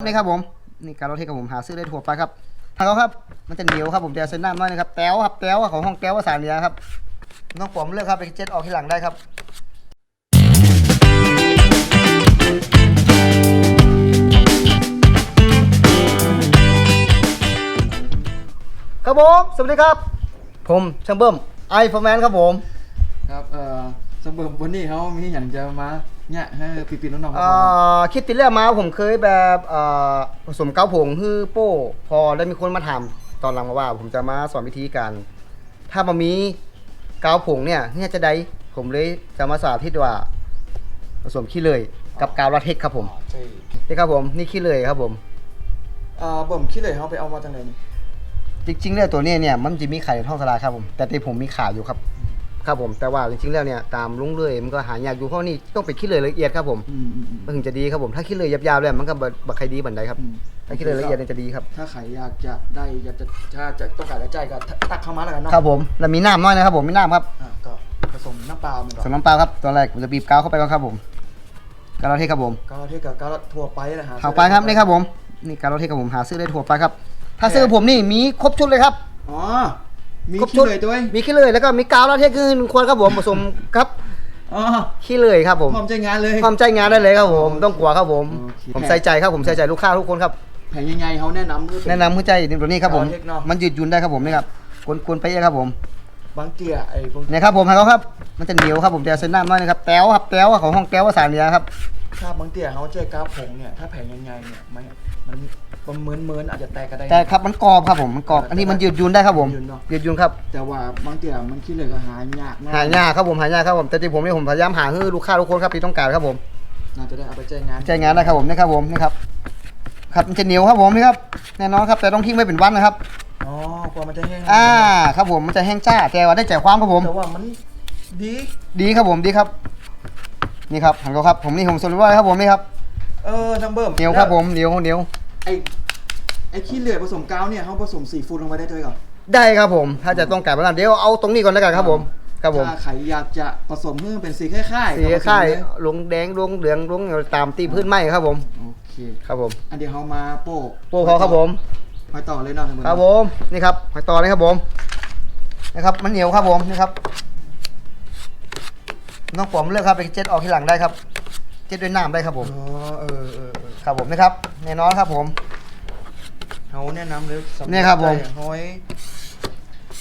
นี่ครับผมนี่การรถเทศกับผมหาซื้อได้ทั่วไปครับทางเขาครับมันจะเหนียวครับผมจะเส้นน้ำน้อยนะครับแต้วครับแต้วของห้องแต้วภาษาเหนือครับน้องปอมเลือกครับไปเจ็ดออกที่หลังได้ครับครับผมสวัสดีครับ ผมช่างเบิ้มไอโฟร์แมนครับผมครับเอ่อ สำหรับวันนี้เขามีอย่างจะมาเนี่ยให้ปีๆน้องๆเอ่อคิดติดเรื่องมาผมเคยแบบเอ่อผสมเกาผงฮื้อโป้ พอได้มีคนมาถามตอนหลังมาว่า ผมจะมาสอนวิธีการ ถ้ามามีเกาผงเนี่ยเนี่ยจะได้ผมเลยจะมาสาธิตว่า ผสมขี้เลยกับกาวลาเทคครับผมใช่นี่ครับผมนี่ขี้เลยครับผม เอ่อเบิ่มคิดเลยเขาไปเอามาจากไหนนี่จริงๆแล้วตัวเนี้เนี่ยมันจะมีขายในท้องตลาดครับผม แต่ที่ผมมีขายอยู่ครับ ครับผมแต่ว่าจริงๆแล้วเนี่ยตามลุงเลยมันก็หายากอยู่เพราะนี่ต้องเป็นขี้เลยละเอียดครับผมอืมอืมอืม มันถึงจะดีครับผมถ้าขี้เลยยาวๆเลยมันก็บ่บักใครดีบันไดครับ อืม ถ้าขี้เลยละเอียดเนี่ยจะดีครับ ถ้าใครอยากจะได้อยากจะถ้าจะต้องการได้ใจก็ตักเข้ามาแล้วกันเนาะครับผมแล้วมีน้ำน้อยนะครับผมมีน้ำครับอะก็ผสมน้ำเปล่ามันก่อส่วนนน้ำเปล่าครับตอนแรกผมจะบีบกาวเข้าไปก่อนครับผมกาวเทศครับผมก็เทียบกับการทั่วไปนะฮะเข้าไปครับนี่ครับผมนี่กาวเทศครับผมหาซื้อได้ทั่วไปครับ ถ้าซื้อผมนี่มีครบชุดเลยครับ อ๋อ มีครบคิชุดดเลยด้วยมีขี้เลยแล้วก็มีกาวเทศคือหนึ่งขวดครับผมผสมครับอ๋อขี้เลยครับผมพร้อมใจงานเลย ความใจงานได้เลยครับผมต้องกลัวครับผม โอเค ผมใส่ใจครับผมใส่ใจลูกค้าทุกคนครับ แผงยังไงเขาแนะนำคือเป็แนะนำหัวใจตัวนี้ครับผม กาวเทคเนอะ มันยืดหยุ่นได้ครับผมนี่ครับกวนๆไปเองครับผม บางเกียร์ไอ้พวกเนี่ยครับผมให้เขาครับ มันจะเหนียวครับผมจะเส้นน้ำน้อยนะครับแต้วครับแต้วของห้องแต้วภาษาเหนือครับ ถ้าบางเกียร์เขาเจอกราฟผงเนี่ยถ้าแผงยังไงเนี่ยมันมันมันเหมือนเหมือนอาจจะแตกก็ได้ แต่ครับมันกรอบครับผมมันกรอบอันนี้มันยืดหยุ่นได้ครับผมยืดเนอะ ยืดหยุ่นครับแต่ว่าบางเกียร์มันคิดเลยก็หายากมากหายากครับผมหายากครับผมแต่ที่ผมนี่ผมพยายามหาให้ลูกค้าทุกคนครับที่ต้องการครับผม น่าจะได้เอาไปแจ้งงานใจงานได้ครับผมนี่ครับผมนี่ครับครับมันจะเหนียวครับผมนี่ครับแน่นอนครับแต่ต้องทิ้งไว้เป็นวันนะครับ อ๋อกว่ามันจะแห้งอ่าครับผมมันจะแห้งจ้าแต่ว่าได้ใจความครับผม แต่ว่ามันดีดีครับผมดีครับ นี่ครับหันเขาครับ ผมนี่ผมสรุปว่าครับผมนี่ครับเออทังเบิ่มเหนียวครับผมเหนียวเหนียวไอ้ไอ้ขี้เหลือผสมกาวเนี่ยเขาผสมสีฟูดลงไปได้ด้วยก่อนได้ครับผม ถ้าจะต้องการแบบนั้นเดี๋ยวเอาตรงนี้ก่อนแล้วกันครับผมครับผมถ้าใครอยากจะผสมให้มันเป็นสีคล้ายๆสีก็ผสมค่ายเลยลงแดงลงเหลืองลงตามตีพื้นไม้ครับผมโอเคครับผม อันเดียวเขามาโป้โป้พอครับผม ไปต่อเลยเนาะทั้งหมดครับผมนี่ครับไปต่อเลยครับผมนะครับ มันเหนียวครับผมนี่ครับน้องปอมเลือกครับไปเจ็ดออกที่หลังได้ครับ เจ็ดด้วยน้ำได้ครับผมอ๋อเออเออเออครับผมนะครับแน่นอนครับผมเขาแนะนำเลยสำหเนี่ยครับผมใจหอย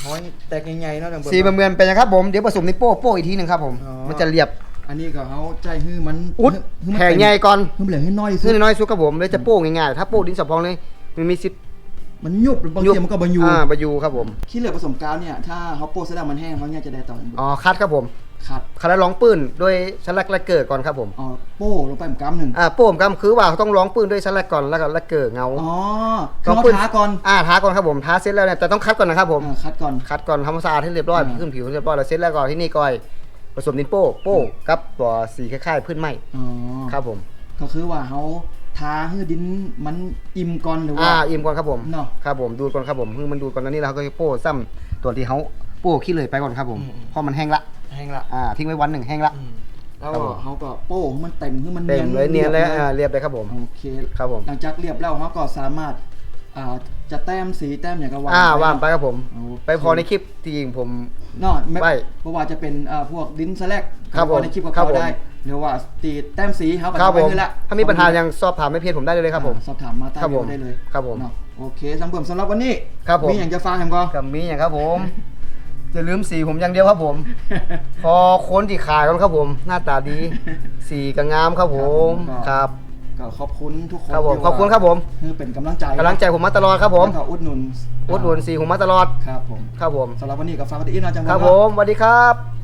หอยแตกใหญ่ๆเนาะทั้งเบิ่มสีเหมือนๆเป็นนะครับผมเดี๋ยวผสมในโป้โป้อีกทีหนึ่งครับผมอ๋อมันจะเรียบอันนี้ก็เขาใจฮื้อมันอุดฮื้มันแผ่ใหญ่ก่อนฮื้อมันเหลือให้น้อยที่สุซื้ดอน้อยๆซุกครับผมเลยจะโป้ง่ายๆถ้าโป้ดินสอพองเลยมันมีสิทธิ์ มันยุบบางทีมันก็บรรยูอ่าบรรยูครับผมขี้เหลือผสมกาวเนี่ยถ้าเขาโป้เสร็จแล้วมันแห้งเขาเนี่ยจะได้ต่ออ๋อคัดครับผมขัดคัดแล้วร้องปืนด้วยสลักและเกิดก่อนครับผมอ๋อโป้ลงไปเหมือนกัมหนึ่งอ่าโป้ผมก็คือว่าเขาต้องร้องปืนด้วยสลักก่อนแล้วก็และเกิดเงาอ๋อร้เขาองปืนท้าก่อนอ่าท้าก่อนครับผมท้าเสร็จแล้วเนี่ยแต่ต้องคัดก่อนนะครับผมอ่าคัดก่อนคัดก่อนทำความสะอาดให้เรียบร้อยอ่าขึ้นผิวให้เรียบร้อยแล้วเสร็จแล้วก็ที่นี่ก้อยผสมดินโป้โป้กับตัวสีคล้ายๆพื้นไม้อ๋อครับผมก็คือว่าเขา ท้าให้ดินมันอิ่มก่อนหรือว่า อ่าอิ่มก่อนครับผมเนาะครับผมดูดก่อนครับผมคือมันดูดก่อนแล้วนี่เราก็จะโป้ซ้ำตัวที่เขาโป้ขี้เลยไปก่อนครับผมอืม เพราะมันแห้งละแห้งละอ่าทิ้งไว้วันหนึ่งแห้งละ อืมแล้วครับก็ผม เขาก็โป้ให้มันเต็มให้มันเต็มเลยเนียนเลยอ่าเรียบเลยครับผม โอเคครับผม หลังจากเรียบแล้วเขาก็สามารถอ่าจะแต้มสีแต้มอย่างก็ว่าอ่าไปว่านไปครับผม โอเคไปพอในคลิปที่จริงผม เนาะไม่ไปเพราะว่าจะเป็นอ่าพวกดินสแลกครับผมก็ในคลิปกับครับเขาผมได้ หรือว่าตีแต้มสีเขาก็ครับทำผไว้มให้ละถ้ามีปัญหายังสอบถามไม่เพียนผมได้เลยครับผมอ่าสอบถามมาใต้ครับผมวิดีโอได้เลยครับผมเนาะโอเคสำหรับสำหรับวันนี้ครับผมมีอย่างจะฟังแฮมก็กับมีอย่างครับผมอย่าลืมสีผมอย่างเดียวครับผม พอคนที่ขายกันครับผม หน้าตาดี สีก็งามครับผมครับก็ขอบคุณทุกคนครับผมที่ขอบคุณครับผมคือเป็นกำลังใจกำลังใจผมมาตลอดครับผมแล้วก็อุดหนุนอุดหนุนสีผมมาตลอดครับผมครับผมสำหรับวันนี้ก็ฝากกันอีกหน่อยจังหวะครับเนาะผมสวัสดีครับ